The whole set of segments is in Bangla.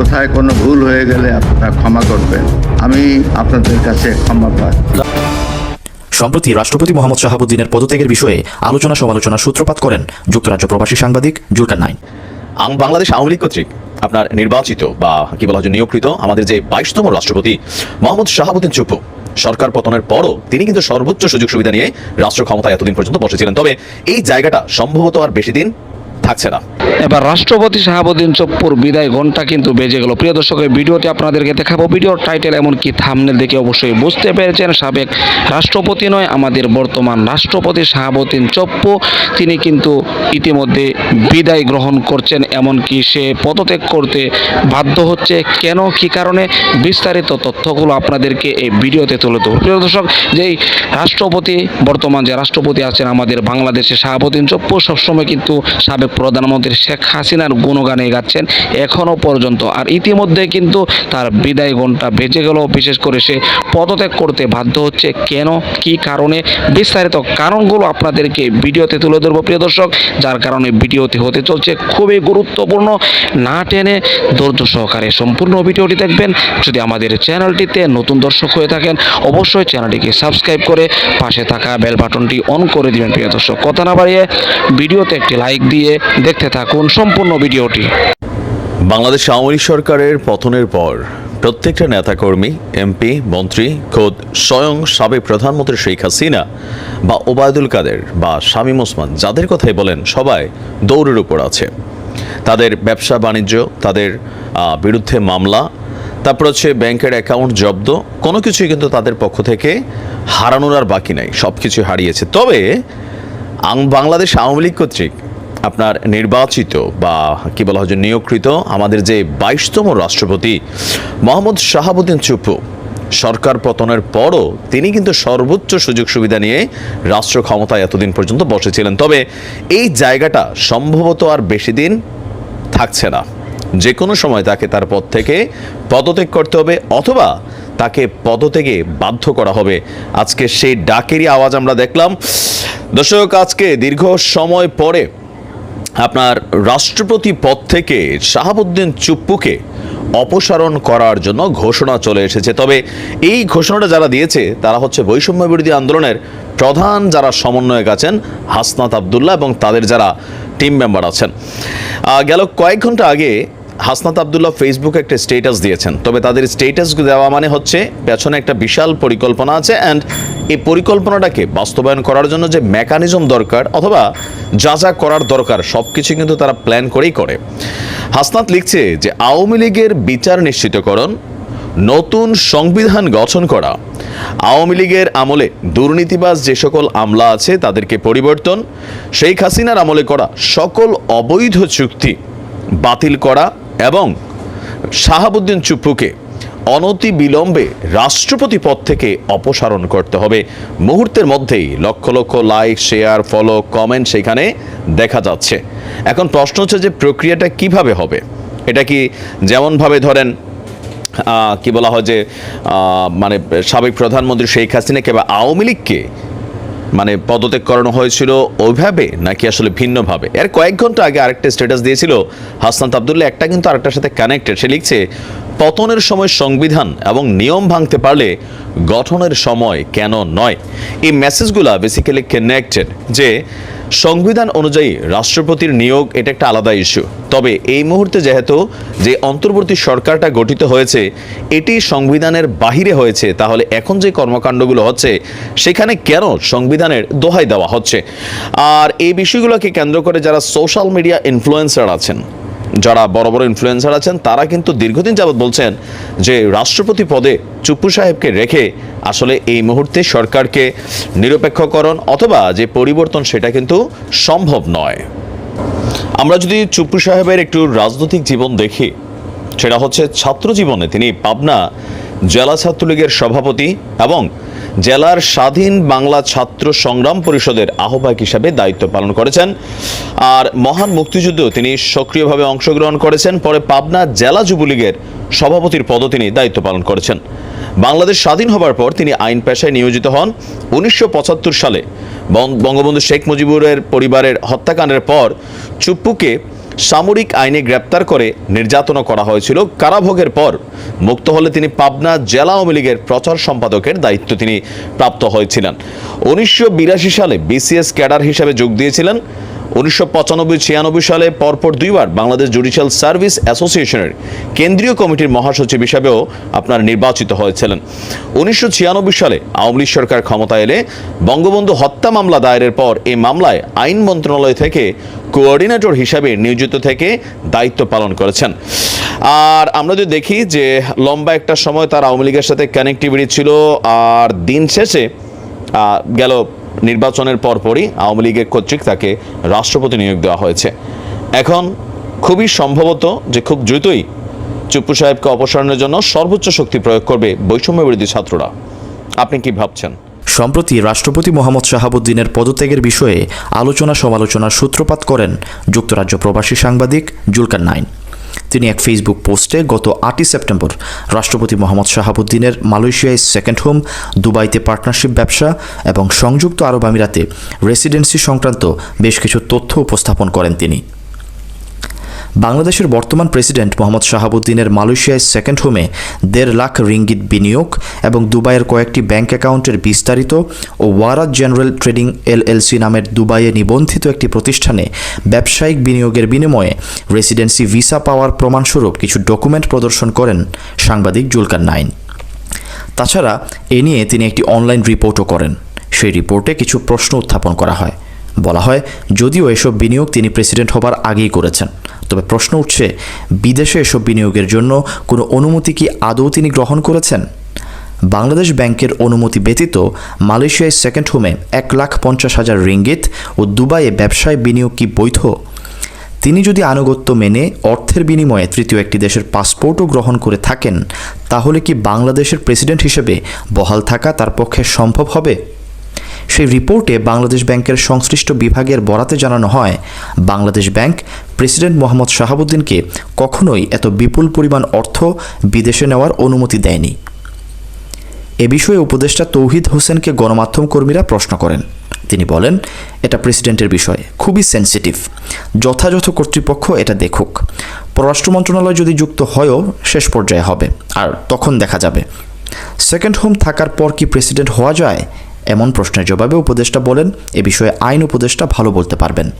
কোথায় কোনো ভুল হয়ে গেলে আপনারা ক্ষমা করবেন। আমি আপনাদের কাছে ক্ষমা পাই সম্প্রতি রাষ্ট্রপতি মোহাম্মদ শাহাবুদ্দিনের পদত্যাগের বিষয়ে আলোচনা সমালোচনার সূত্রপাত করেন যুক্তরাজ্য প্রবাসী সাংবাদিক জুলকার নাইন। আম বাংলাদেশ আওয়ামী লীগ কর্তৃক আপনার নির্বাচিত বা কি বলা হয় যে নিয়োগকৃত আমাদের যে বাইশতম রাষ্ট্রপতি মোহাম্মদ শাহাবুদ্দিন চুপ্পু সরকার পতনের পরও তিনি কিন্তু সর্বোচ্চ সুযোগ সুবিধা নিয়ে রাষ্ট্র ক্ষমতায় এতদিন পর্যন্ত বসেছিলেন। তবে এই জায়গাটা সম্ভবত আর বেশি দিন থাকছে না। এবার রাষ্ট্রপতি শাহাবুদ্দিন চপ্পুর বিদায় ঘণ্টা কিন্তু বেজে গেল। প্রিয় দর্শক, এই ভিডিওটি আপনাদেরকে দেখাবো। ভিডিওর টাইটেল এমনকি থামনেল দেখে অবশ্যই বুঝতে পেরেছেন সাবেক রাষ্ট্রপতি নয়, আমাদের বর্তমান রাষ্ট্রপতি শাহাবুদ্দিন চপ্পু তিনি কিন্তু ইতিমধ্যে বিদায় গ্রহণ করছেন, এমনকি সে পদত্যাগ করতে বাধ্য হচ্ছে। কেন, কি কারণে, বিস্তারিত তথ্যগুলো আপনাদেরকে এই ভিডিওতে তুলে দেবো প্রিয় দর্শক, যেই রাষ্ট্রপতি, বর্তমান যে রাষ্ট্রপতি আছেন আমাদের বাংলাদেশে শাহাবুদ্দিন চপ্পু সবসময় কিন্তু সাবেক প্রধানমন্ত্রী শেখ হাসিনার গুণগানে গাচ্ছেন এখনও পর্যন্ত। আর ইতিমধ্যে কিন্তু তার বিদায় ঘণ্টা বেজে গেল। বিশেষ করে সে পদত্যাগ করতে বাধ্য হচ্ছে। কেন? কি কারণে? বিস্তারিত কারণগুলো আপনাদেরকে ভিডিওতে তুলে ধরবো প্রিয় দর্শক। যার কারণে ভিডিওতে হতে চলছে খুবই গুরুত্বপূর্ণ। না টেনে ধৈর্য সহকারে সম্পূর্ণ ভিডিওটি দেখবেন। যদি আমাদের চ্যানেলটিতে নতুন দর্শক হয়ে থাকেন, অবশ্যই চ্যানেলটিকে সাবস্ক্রাইব করে পাশে থাকা বেল বাটনটি অন করে দিবেন প্রিয় দর্শক। কথা না বাড়িয়ে ভিডিওতে একটি লাইক দিয়ে দেখতে থাকুন। সম্পূর্ণ ভিডিওটি। বাংলাদেশ আওয়ামী লীগ সরকারের পতনের পর প্রত্যেকটা নেতাকর্মী, এমপি, মন্ত্রী, খোদ স্বয়ং সাবেক প্রধানমন্ত্রী শেখ হাসিনা বা ওবায়দুল কাদের বা শামীম ওসমান যাদের কথাই বলেন, সবাই দৌড়ের উপর আছে। তাদের ব্যবসা বাণিজ্য, তাদের বিরুদ্ধে মামলা, তারপর হচ্ছে ব্যাংকের অ্যাকাউন্ট জব্দ, কোনো কিছুই কিন্তু তাদের পক্ষ থেকে হারানোর আর বাকি নাই সব কিছু হারিয়েছে। তবে বাংলাদেশ আওয়ামী লীগ কর্তৃক আপনার নির্বাচিত বা কি বলা হয় নিয়োগকৃত আমাদের যে বাইশতম রাষ্ট্রপতি মোহাম্মদ শাহাবুদ্দিন চুপু, সরকার পতনের পরও তিনি কিন্তু সর্বোচ্চ সুযোগ সুবিধা নিয়ে রাষ্ট্র ক্ষমতায় এতদিন পর্যন্ত বসেছিলেন। তবে এই জায়গাটা সম্ভবত আর বেশি দিন থাকছে না। যে কোনো সময় তাকে তার পদ থেকে পদত্যাগ করতে হবে অথবা তাকে পদত্যাগে বাধ্য করা হবে। আজকে সেই ডাকেরই আওয়াজ আমরা দেখলাম। দর্শক, আজকে দীর্ঘ সময় পরে আপনার রাষ্ট্রপতি পদ থেকে শাহাবুদ্দিন চুপ্পুকে অপসারণ করার জন্য ঘোষণা চলে এসেছে। তবে এই ঘোষণাটা যারা দিয়েছে, তারা হচ্ছে বৈষম্য বিরোধী আন্দোলনের প্রধান যারা সমন্বয়ক আছেন হাসনাত আবদুল্লাহ এবং তাদের যারা টিম মেম্বার আছেন। গেল কয়েক ঘণ্টা আগে হাসনাত আবদুল্লাহ ফেসবুকে একটা স্টেটাস দিয়েছেন। তবে তাদের স্টেটাস দেওয়া মানে হচ্ছে পেছনে একটা বিশাল পরিকল্পনা আছে অ্যান্ড এই পরিকল্পনাটাকে বাস্তবায়ন করার জন্য যে মেকানিজম দরকার অথবা যা যা করার দরকার সব কিছু কিন্তু তারা প্ল্যান করেই করে। হাসনাত লিখছে যে, আওয়ামী লীগের বিচার নিশ্চিতকরণ, নতুন সংবিধান গঠন করা, আওয়ামী লীগের আমলে দুর্নীতিবাজ যে সকল আমলা আছে তাদেরকে পরিবর্তন, শেখ হাসিনার আমলে করা সকল অবৈধ চুক্তি বাতিল করা এবং শাহাবুদ্দিন চুপ্পুকে অনতি বিলম্বে রাষ্ট্রপতি পদ থেকে অপসারণ করতে হবে। মুহূর্তের মধ্যেই lakh lakh like, share, follow, comment সেখানে দেখা যাচ্ছে। এখন প্রশ্ন হচ্ছে যে প্রক্রিয়াটা কীভাবে হবে? এটা কি যেমনভাবে ধরেন কি বলা হয় যে মানে সাবেক প্রধানমন্ত্রী শেখ হাসিনাকে বা আওয়ামী লীগকে মানে পদত্যাগ করানো হয়েছিল ওইভাবে নাকি আসলে ভিন্নভাবে? এর কয়েক ঘণ্টা আগে আরেকটা স্ট্যাটাস দিয়েছিল হাসনাত আবদুল্লাহ, একটা কিন্তু আরেকটার সাথে কানেক্টেড সে লিখছে, পতনের সময় সংবিধান এবং নিয়ম ভাঙতে পারলে গঠনের সময় কেন নয়? এই মেসেজগুলা বেসিক্যালি কানেক্টেড যে সংবিধান অনুযায়ী রাষ্ট্রপতির নিয়োগ এটা একটা আলাদা ইস্যু তবে এই মুহূর্তে যেহেতু যে অন্তর্বর্তী সরকারটা গঠিত হয়েছে, এটি সংবিধানের বাহিরে হয়েছে, তাহলে এখন যে কর্মকাণ্ডগুলো হচ্ছে, সেখানে কেন সংবিধানের দোহাই দেওয়া হচ্ছে? আর এই বিষয়গুলোকে কেন্দ্র করে যারা সোশ্যাল মিডিয়া ইনফ্লুয়েন্সার আছেন যারা বড় বড় ইনফ্লুয়েন্সার আছেন, তারা কিন্তু দীর্ঘদিন যাবৎ বলছেন যে রাষ্ট্রপতি পদে চুপ্পু সাহেবকে রেখে আসলে এই মুহূর্তে সরকারকে নিরপেক্ষকরণ অথবা যে পরিবর্তন সেটা কিন্তু সম্ভব নয়। আমরা যদি চুপ্পু সাহেবের একটু রাজনৈতিক জীবন দেখি, সেটা হচ্ছে ছাত্র জীবনে তিনি পাবনা জেলা ছাত্রলীগের সভাপতি এবং জেলার স্বাধীন বাংলা ছাত্র সংগ্রাম পরিষদের আহ্বায়ক হিসাবে দায়িত্ব পালন করেছেন। আর মহান মুক্তিযুদ্ধেও তিনি সক্রিয়ভাবে অংশগ্রহণ করেছেন। পরে পাবনা জেলা যুবলীগের সভাপতির পদও তিনি দায়িত্ব পালন করেছেন। বাংলাদেশ স্বাধীন হবার পর তিনি আইন পেশায় নিয়োজিত হন। উনিশশো পঁচাত্তর সালে বঙ্গবন্ধু শেখ মুজিবুরের পরিবারের হত্যাকাণ্ডের পর চুপ্পুকে সামরিক আইনে গ্রেপ্তার করে নির্যাতনও করা হয়েছিল। কারাভোগের পর মুক্ত হলে তিনি পাবনা জেলা আওয়ামী লীগের প্রচার সম্পাদকের দায়িত্ব তিনি প্রাপ্ত হয়েছিলেন। উনিশশো বিরাশি সালে বিসিএস ক্যাডার হিসাবে যোগ দিয়েছিলেন। উনিশশো পঁচানব্বই, ছিয়ানব্বই সালে পরপর দুইবার বাংলাদেশ জুডিশিয়াল সার্ভিস অ্যাসোসিয়েশনের কেন্দ্রীয় কমিটির মহাসচিব হিসাবেও আপনার নির্বাচিত হয়েছিলেন। উনিশশো ছিয়ানব্বই সালে আওয়ামী লীগ সরকার ক্ষমতা এলে বঙ্গবন্ধু হত্যা মামলা দায়েরের পর এই মামলায় আইন মন্ত্রণালয় থেকে কোঅর্ডিনেটর হিসাবে নিয়োজিত থেকে দায়িত্ব পালন করেছেন। আর আমরা যদি দেখি যে লম্বা একটা সময় তার আওয়ামী লীগের সাথে কানেক্টিভিটি ছিল, আর দিন শেষে গেল নির্বাচনের পরপরই আওয়ামী লীগের কর্তৃক তাকে রাষ্ট্রপতি নিয়োগ দেওয়া হয়েছে। এখন খুবই সম্ভবত যে খুব দ্রুতই চুপ্পু সাহেবকে অপসারণের জন্য সর্বোচ্চ শক্তি প্রয়োগ করবে বৈষম্য বিরোধী ছাত্ররা। আপনি কি ভাবছেন? সম্প্রতি রাষ্ট্রপতি মোহাম্মদ শাহাবুদ্দিনের পদত্যাগের বিষয়ে আলোচনা সমালোচনার সূত্রপাত করেন যুক্তরাজ্য প্রবাসী সাংবাদিক জুলকার নাইন। তিনি এক ফেসবুক পোস্টে গত আটই সেপ্টেম্বর রাষ্ট্রপতি মোহাম্মদ শাহাবুদ্দিনের মালয়েশিয়ায় সেকেন্ড হোম দুবাইতে পার্টনারশিপ ব্যবসা এবং সংযুক্ত আরব আমিরাতে রেসিডেন্সি সংক্রান্ত বেশ কিছু তথ্য উপস্থাপন করেন তিনি। বাংলাদেশের বর্তমান প্রেসিডেন্ট মোহাম্মদ শাহাবুদ্দিনের মালয়েশিয়ায় সেকেন্ড হোমে দেড় লাখ রিঙ্গিত বিনিয়োগ এবং দুবাইয়ের কয়েকটি ব্যাংক অ্যাকাউন্টের বিস্তারিত ও ওয়ারাত জেনারেল ট্রেডিং এলএলসি নামের দুবাইয়ে নিবন্ধিত একটি প্রতিষ্ঠানে ব্যবসায়িক বিনিয়োগের বিনিময়ে রেসিডেন্সি ভিসা পাওয়ার প্রমাণস্বরূপ কিছু ডকুমেন্ট প্রদর্শন করেন সাংবাদিক জুলকার নাইন। তাছাড়া এ নিয়ে তিনি একটি অনলাইন রিপোর্টও করেন। সেই রিপোর্টে কিছু প্রশ্ন উত্থাপন করা হয়। বলা হয়, যদিও এসব বিনিয়োগ তিনি প্রেসিডেন্ট হবার আগেই করেছেন তবে প্রশ্ন উঠছে, বিদেশে এসব বিনিয়োগের জন্য কোনো অনুমতি কি আদৌ তিনি গ্রহণ করেছেন? বাংলাদেশ ব্যাংকের অনুমতি ব্যতীত মালয়েশিয়ায় সেকেন্ড হোমে এক লাখ পঞ্চাশ হাজার রিঙ্গিত ও দুবাইয়ে ব্যবসায় বিনিয়োগ কি বৈধ? তিনি যদি আনুগত্য মেনে অর্থের বিনিময়ে তৃতীয় একটি দেশের পাসপোর্টও গ্রহণ করে থাকেন, তাহলে কি বাংলাদেশের প্রেসিডেন্ট হিসেবে বহাল থাকা তার পক্ষে সম্ভব হবে? সেই রিপোর্টে বাংলাদেশ ব্যাংকের সংশ্লিষ্ট বিভাগের বরাতে জানানো হয়, বাংলাদেশ ব্যাংক প্রেসিডেন্ট মোহাম্মদ শাহাবুদ্দিনকে কখনোই এত বিপুল পরিমাণ অর্থ বিদেশে নেওয়ার অনুমতি দেয়নি। এ বিষয়ে উপদেষ্টা তৌহিদ হোসেনকে গণমাধ্যম কর্মীরা প্রশ্ন করেন। তিনি বলেন, এটা প্রেসিডেন্টের বিষয়, খুবই সেনসিটিভ। যথাযথ কর্তৃপক্ষ এটা দেখুক। পররাষ্ট্র মন্ত্রণালয় যদি যুক্ত হয়ও শেষ পর্যায়ে হবে, আর তখন দেখা যাবে। সেকেন্ড হোম থাকার পর কি প্রেসিডেন্ট হওয়া যায়? এমন প্রশ্নের জবাবে উপদেষ্টা বলেন, এ বিষয়ে আইন উপদেষ্টা ভালো বলতে পারবেন।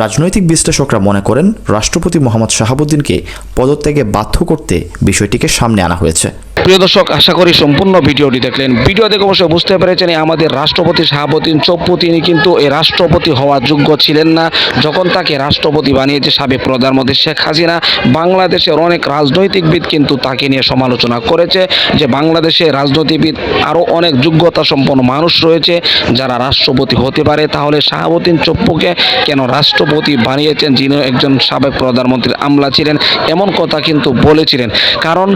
রাজনৈতিক বিশ্লেষকরা মনে করেন রাষ্ট্রপতি মোহাম্মদ শাহাবুদ্দিনকে পদত্যাগে বাধ্য করতে বিষয়টিকে সামনে আনা হয়েছে। প্রিয় দর্শক, আশা করি সম্পূর্ণ ভিডিওটি দেখলেন। ভিডিও দেখে অবশ্যই বুঝতে পেরেছেন আমাদের রাষ্ট্রপতি শাহাবুদ্দিন চপ্পু তিনি কিন্তু এই রাষ্ট্রপতি হওয়ার যোগ্য ছিলেন না। যখন তাকে রাষ্ট্রপতি বানিয়েছে সাবেক প্রধানমন্ত্রী শেখ হাসিনা, বাংলাদেশের অনেক রাজনৈতিকবিদ কিন্তু তাকে নিয়ে সমালোচনা করেছে যে বাংলাদেশে রাজনীতিবিদ আরও অনেক যোগ্যতা সম্পন্ন মানুষ রয়েছে, যারা রাষ্ট্রপতি হতে পারে। তাহলে শাহাবুদ্দিন চপ্পুকে কেন রাষ্ট্রপতি বানিয়েছেন, যিনি একজন সাবেক প্রধানমন্ত্রীর আমলা ছিলেন, এমন কথা কিন্তু বলেছিলেন। কারণ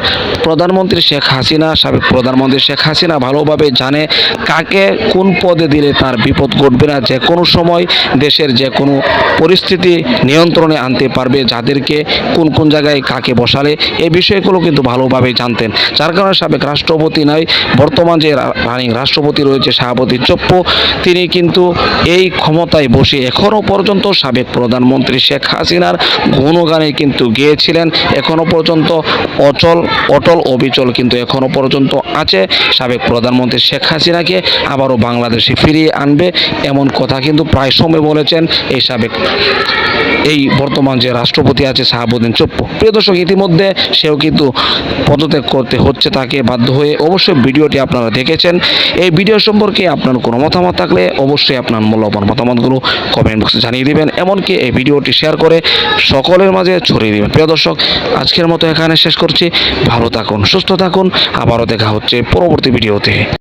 প্রধানমন্ত্রী শেখ হাসিনা, সাবেক প্রধানমন্ত্রী শেখ হাসিনা ভালোভাবে জানে কাকে কোন পদে দিলে তার বিপদ ঘটবে না। যে কোনো সময় দেশের যে কোনো পরিস্থিতি নিয়ন্ত্রণে আনতে পারবে, যাদেরকে কোন কোন জায়গায় কাকে বসালে এই বিষয়গুলো কিন্তু ভালোভাবে জানতেন। যার কারণে সাবেক রাষ্ট্রপতি নয়, বর্তমান যে রানিং রাষ্ট্রপতি রয়েছে শাহাবতী চপ্পু, তিনি কিন্তু এই ক্ষমতায় বসে এখনও পর্যন্ত সাবেক প্রধানমন্ত্রী শেখ হাসিনার গুণগানে কিন্তু গিয়েছিলেন। এখনও পর্যন্ত অচল, অটল, অবিচল কিন্তু এখনও পর্যন্ত আছে। সাবেক প্রধানমন্ত্রী শেখ হাসিনাকে আবারও বাংলাদেশে ফিরিয়ে আনবে এমন কথা কিন্তু প্রায় সময় বলেছেন এই সাবেক এই বর্তমান যে রাষ্ট্রপতি আছে শাহাবুদ্দিন চপ্পু। প্রিয় দর্শক, ইতিমধ্যে সেও কিন্তু পদত্যাগ করতে হচ্ছে তাকে বাধ্য হয়ে। অবশ্যই ভিডিওটি আপনারা দেখেছেন। এই ভিডিও সম্পর্কে আপনার কোনো মতামত থাকলে অবশ্যই আপনার মূল্যবান মতামতগুলো কমেন্ট বক্সে জানিয়ে দিবেন, এমনকি এই ভিডিওটি শেয়ার করে সকলের মাঝে ছড়িয়ে দিবেন। প্রিয় দর্শক, আজকের মতো এখানে শেষ করছি। ভালো থাকুন, সুস্থ থাকুন আবারও দেখা হচ্ছে পরবর্তী ভিডিওতে।